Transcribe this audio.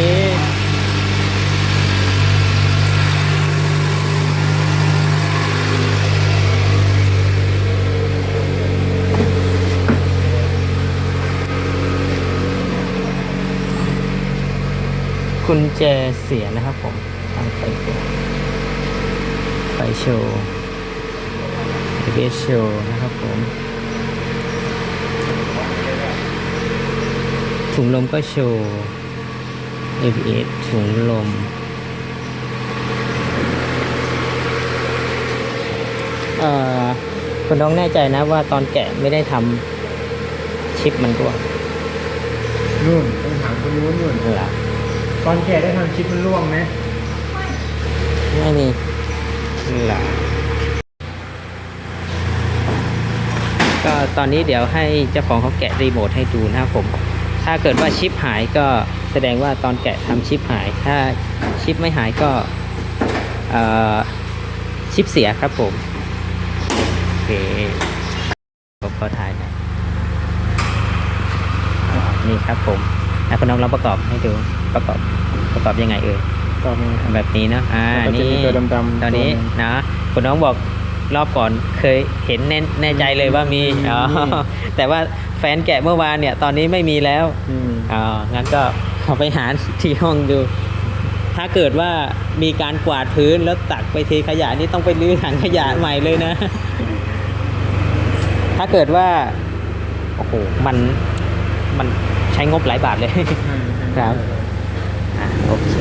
ดีกุญแจเสียนะครับผมตามไฟไฟโชว์เบสโชว์นะครับผม ถุงลมก็โชว์ ABS ถุงลม เอ่อคุณน้องแน่ใจนะว่าตอนแกะไม่ได้ทำชิปมันร่วงนู่นต้องถามคนนู้นนู่นเหรอตอนแกได้ทำชิปมันร่วงไหมไม่มีเหรอก็ตอนนี้เดี๋ยวให้เจ้าของเขาแกะรีโมทให้ดูนะครับผม ถ้าเกิดว่าชิปหายก็ แสดงว่าตอนแกะทำชิปหาย ถ้าชิปไม่หายก็เอ่อชิปเสียครับผมโอเคผมขอถ่ายหนะนี่ครับผมนะคุณน้องลองประกอบให้ดูประกอบประกอบยังไงเอ่ยตอนนี้ครับแบบนี้เนอะอ่าแล้วก็จะนี่มีตัวดำๆตอนนี้ตัวหนึ่งนะคุณน้องบอกรอบก่อนเคยเห็นแน่แน่ใจเลยว่ามีมีอ๋อมีแต่ว่าแฟนแกะเมื่อวานเนี่ย ตอนนี้ไม่มีแล้วอืมอ๋องั้นก็ เอาไปหาที่ห้องดู ถ้าเกิดว่ามีการกวาดพื้นแล้วตักไปเทขยะนี่ต้องไปรื้อถังขยะใหม่เลยนะ ถ้าเกิดว่า โอ้โห มัน มันใช้งบหลายบาทเลย ครับ อะโอเค